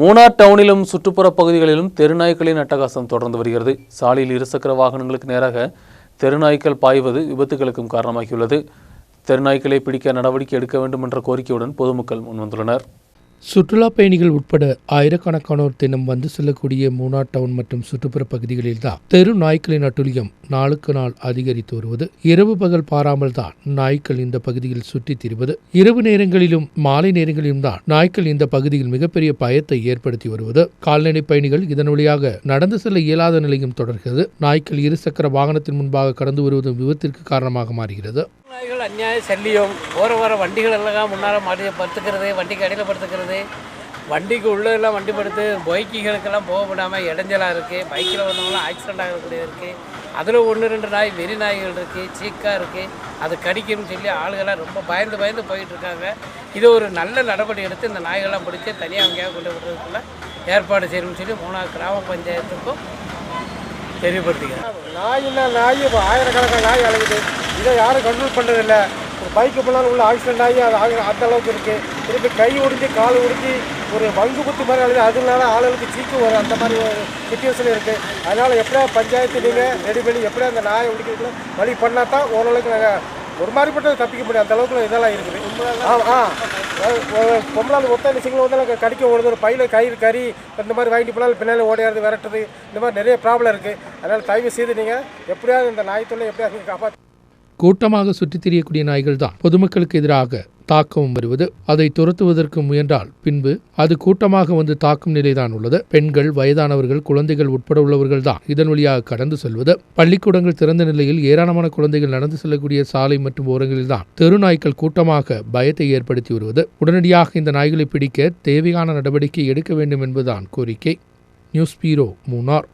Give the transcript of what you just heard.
மூணார் டவுனிலும் சுற்றுப்புற பகுதிகளிலும் தெருநாய்க்களின் அட்டகாசம் தொடர்ந்து வருகிறது. சாலையில் இருசக்கர வாகனங்களுக்கு நேராக தெருநாய்க்கள் பாய்வது விபத்துகளுக்கும் காரணமாகியுள்ளது. தெருநாய்க்களை பிடிக்க நடவடிக்கை எடுக்க வேண்டும் என்ற கோரிக்கையுடன் பொதுமக்கள் முன்வந்துள்ளனர். சுற்றுலா பயணிகள் உட்பட ஆயிரக்கணக்கானோர் தினம் வந்து செல்லக்கூடிய மூணார் டவுன் மற்றும் சுற்றுப்புற பகுதிகளில் தான் தெரு நாய்க்களின் அட்டுழியம் நாளுக்கு நாள் அதிகரித்து வருவது. இரவு பகல் பாராமல் தான் நாய்க்கள் இந்த பகுதியில் சுற்றித் திரிவது. இரவு நேரங்களிலும் மாலை நேரங்களிலும் தான் நாய்க்கள் இந்த பகுதியில் மிகப்பெரிய பயத்தை ஏற்படுத்தி வருவது. கால்நடை பயணிகள் இதன் வழியாக நடந்து செல்ல இயலாத நிலையும் தொடர்கிறது. நாய்க்கள் இருசக்கர வாகனத்தின் முன்பாக கடந்து வருவதும் விபத்திற்கு காரணமாக மாறுகிறது. நாய்கள் அநியாய சல்லியம். போகிற வர வண்டிகள் எல்லாம் முன்னால் மாடி படுத்துக்கிறது வண்டிக்கு அடியில் படுத்துக்கிறது. வண்டிக்கு உள்ளே எல்லாம் வண்டி படுத்து பைக்குகளுக்கெல்லாம் போக விடாமல் இடைஞ்சலாக இருக்குது பைக்கில் வந்தவங்களாம் ஆக்சிடென்ட் ஆகக்கூடியது இருக்குது அதில் ஒன்று ரெண்டு நாய் வெறி நாய்கள் இருக்குது சீக்காக இருக்குது அது கடிக்கும்னு சொல்லி ஆளுகள்லாம் ரொம்ப பயந்து பயந்து போயிட்டுருக்காங்க இது ஒரு நல்ல நடவடிக்கை எடுத்து இந்த நாய்கள்லாம் பிடிச்சி தனியாக அங்கேயா கொண்டு விடுறதுக்குள்ள ஏற்பாடு செய்யணும்னு சொல்லி மூணாவது கிராம பஞ்சாயத்துக்கும் தெரியப்படுத்திக்கிறேன். நாயின்னா நாய்? இப்போ ஆயிரக்கணக்கான நாய் அழகுது இதை யாரும் கண்ட்ரோல் பண்ணுறதில்ல ஒரு பைக்கு போனாலும் உள்ள ஆக்சிடென்ட் ஆகி அது ஆக அந்த அளவுக்கு இருக்குது திருப்பி கை ஒடிஞ்சு கால் ஒடிஞ்சு ஒரு வங்கு குத்து மாதிரி அழுது அதனால ஆளுகளுக்கு சீக்கு வரும் அந்த மாதிரி ஒரு சுச்சுவேஷன் இருக்குது அதனால் எப்படியா பஞ்சாயத்து நீங்கள் ரெடி பண்ணி எப்படியா அந்த நாயை ஒடிக்கிறதுக்குள்ள வழி பண்ணால் தான் ஓரளவுக்கு நாங்கள் ஒரு மாதிரிப்பட்டது தப்பிக்க முடியும். அந்த அளவுக்கு இதெல்லாம் இருக்குது. ஆ ஆ. பொம்பளால் ஒத்த நிச்சயங்களும் வந்து கடிக்க ஓடுது. ஒரு பையில கயிறு கறி இந்த மாதிரி வாங்கிட்டு போனாலும் பின்னால் ஓடையாது விரட்டுறது இந்த மாதிரி நிறைய ப்ராப்ளம் இருக்குது அதனால் தயவு செய்து நீங்கள் எப்படியாவது இந்த நாயத்தொல்லை எப்படியாவது காப்பாற்று கூட்டமாக சுற்றித் திரியக்கூடிய நாய்கள் தான் பொதுமக்களுக்கு எதிராக தாக்கவும் வருவது அதை துரத்துவதற்கு முயன்றால் பின்பு அது கூட்டமாக வந்து தாக்கும் நிலைதான் உள்ளது. பெண்கள் வயதானவர்கள் குழந்தைகள் உட்பட உள்ளவர்கள் தான் இதன் வழியாக கடந்து செல்வது பள்ளிக்கூடங்கள் திறந்த நிலையில் ஏராளமான குழந்தைகள் நடந்து செல்லக்கூடிய சாலை மற்றும் ஓரங்களில் தான் தெரு நாய்கள் கூட்டமாக பயத்தை ஏற்படுத்தி வருவது. உடனடியாக இந்த நாய்களை பிடிக்க தேவையான நடவடிக்கை எடுக்க வேண்டும் என்பதுதான் கோரிக்கை. News bureau Munnar.